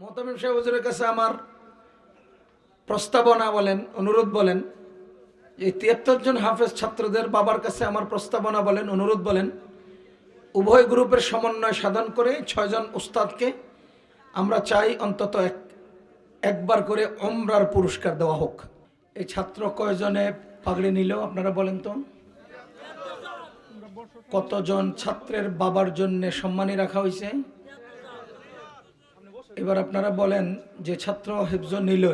মোহতামিম সাহেব হুজুরের কাছে আমার প্রস্তাবনা বলেন, অনুরোধ বলেন। এই তিয়াত্তর জন হাফেজ ছাত্রদের বাবার কাছে আমার প্রস্তাবনা বলেন, অনুরোধ বলেন। উভয় গ্রুপের সমন্বয় সাধন করে ছয়জন উস্তাদকে আমরা চাই অন্তত এক, একবার করে অমরার পুরস্কার দেওয়া হোক। এই ছাত্র কয়জনে পাগড়ি নিল, আপনারা বলেন তো? কতজন ছাত্রের বাবার জন্য সম্মানী রাখা হয়েছে? এবার আপনারা বলেন, যে ছাত্র হেফজ নিল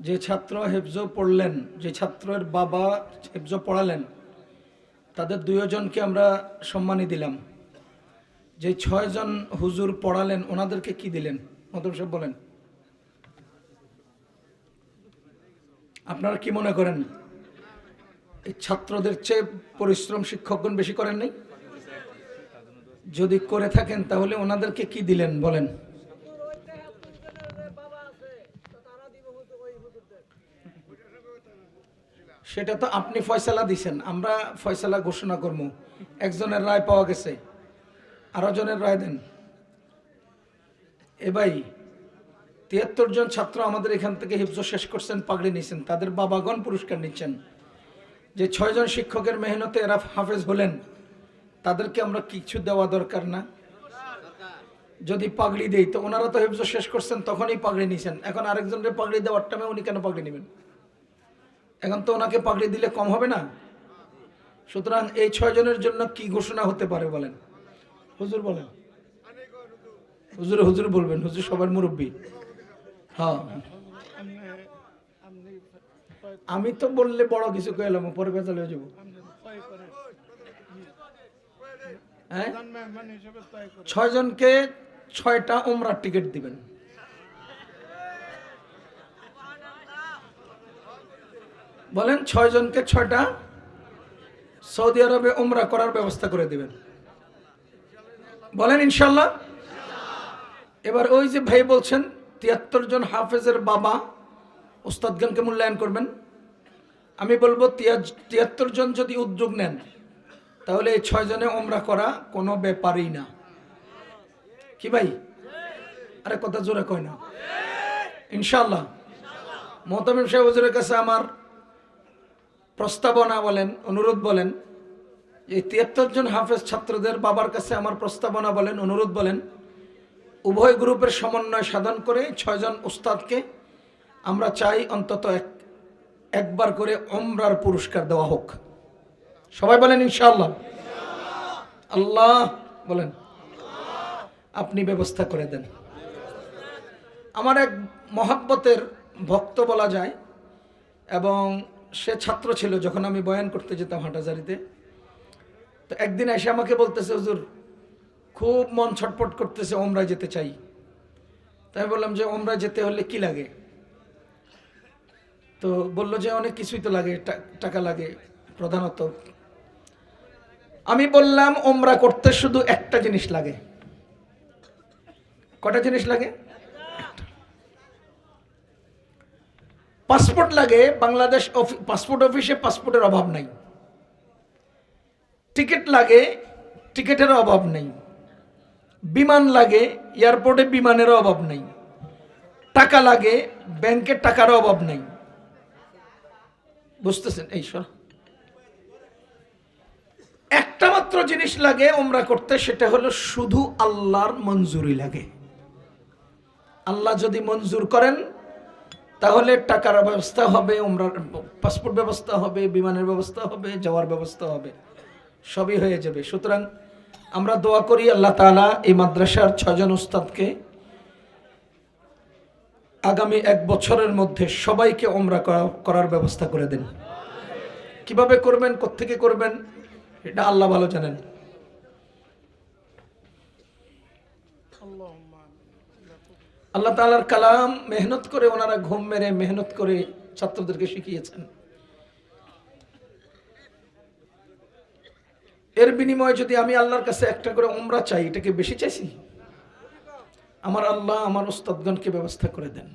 যে ছাত্র হেফজ পড়লেন, যে ছাত্রের বাবা হেফজ পড়ালেন, তাদের দুজনকে আমরা সম্মানী দিলাম। যে ছয়জন হুজুর পড়ালেন, ওনাদেরকে কি দিলেন? মতম সাহেব বলেন। আপনারা কি মনে করেন? এই ছাত্রদের চেয়ে পরিশ্রম শিক্ষকগণ বেশি করেন নাই? যদি করে থাকেন, তাহলে ওনাদেরকে কি দিলেন? বলেন। সেটা তো আপনি ফয়সালা দিছেন, আমরা ফয়সালা ঘোষণা করব একজনের রায় পাওয়া গেছে আরও জনের রায় দেন। এ ভাই, তিয়াত্তর জন ছাত্র আমাদের এখান থেকে হিফজ শেষ করছেন, পাগড়ি নিয়েছেন তাদের বাবাগণ পুরস্কার নিচ্ছেন। যে ছয়জন শিক্ষকের মেহনতে এরা হাফেজ হলেন, তাদেরকে আমরা কিছু দেওয়া দরকার না। যদি পাগড়ি দেই, তো ওনারা তো হেফজ শেষ করছেন, তখনই পাগড়ি নিছেন। এখন আরেকজনের পাগড়ি দেওয়ার টাইমে উনি কেন পাগড়ি নেবেন? এখন তো ওনাকে পাগড়ি দিলে কম হবে না? সুতরাং এই ছয়জনের জন্য কি ঘোষণা হতে পারে বলেন? হুজুর বলেন। হুজুর হুজুর বলবেন, হুজুর সবার মুরব্বী। হ্যাঁ। আমি তো বললে বড় কিছু কইলাম পরে বেচাল যাব। হ্যাঁ? ছয়জনকে ছয়টা ওমরার টিকিট দিবেন। বলেন ছয়জনকে ছয়টা সৌদি আরবে ওমরা করার ব্যবস্থা করে দিবেন। বলেন ইনশাল্লাহ। এবার ওই যে ভাই বলছেন, তিয়াত্তর জন হাফেজের বাবা ওস্তাদগণকে মূল্যায়ন করবেন। আমি বলব, তিয়া- তিয়াত্তর জন যদি উদ্যোগ নেন, তাহলে এই ছয়জনে ওমরা করা কোনো ব্যাপারই না। কি ভাই? আরে কথা জোরে কয় না। ইনশাল্লাহ। মোহতামিম সাহেব হুজুরের কাছে আমার প্রস্তাবনা বলেন, অনুরোধ বলেন। এই তিয়াত্তর জন হাফেজ ছাত্রদের বাবার কাছে আমার প্রস্তাবনা বলেন, অনুরোধ বলেন। উভয় গ্রুপের সমন্বয় সাধন করে ছয়জন উস্তাদকে আমরা চাই অন্তত এক, একবার করে অমরার পুরস্কার দেওয়া হোক। সবাই বলেন, ইনশাআল্লাহ। আল্লাহ বলেন, আপনি ব্যবস্থা করে দেন। আমার এক মহাব্বতের ভক্ত বলা যায়, এবং সে ছাত্র ছিল, যখন আমি বয়ান করতে যেতাম হাটাজারিতে। তো একদিন এসে আমাকে বলতেছে, হুজুর, খুব মন ছটপট করতেছে ওমরায় যেতে চাই। তাই বললাম যে ওমরা যেতে হলে কি লাগে? তো বলল যে, অনেক কিছুই তো লাগে টাকা লাগে, প্রধানত। আমি বললাম, ওমরা করতে শুধু একটা জিনিস লাগে। কটা জিনিস লাগে? পাসপোর্ট লাগে, বাংলাদেশ পাসপোর্ট অফিসে পাসপোর্টের অভাব নাই। টিকিট লাগে টিকিটের অভাব নেই। বিমান লাগে, এয়ারপোর্টে বিমানেরও অভাব নেই। টাকা লাগে ব্যাংকের টাকারও অভাব নেই। বুঝতেছেন? এই সর। একটা মাত্র জিনিস লাগে ওমরা করতে, সেটা হলো শুধু আল্লাহর মঞ্জুরি লাগে। আল্লাহ যদি মঞ্জুর করেন তাহলে টাকার ব্যবস্থা হবে ওমরার পাসপোর্ট ব্যবস্থা হবে, বিমানের ব্যবস্থা হবে, যাওয়ার ব্যবস্থা হবে, সবই হয়ে যাবে। সুতরাং আমরা দোয়া করি আল্লাহ তাআলা এই মাদ্রাসার ছজন উস্তাদকে আগামী এক বছরের মধ্যে সবাইকে ওমরা করা- করার ব্যবস্থা করে দেন। কীভাবে করবেন, কোত্থেকে করবেন, এটা আল্লাহ ভালো জানেন। আল্লাহ তালার কালাম মেহনত করে ওনারা ঘুম মেরে মেহনত করে ছাত্রদেরকে শিখিয়েছেন। এর বিনিময়ে যদি আমি আল্লাহর কাছে একটা করে উমরা চাই, এটাকে বেশি চাইছি? আমার আল্লাহ আমার ওস্তাদগণকে ব্যবস্থা করে দেন।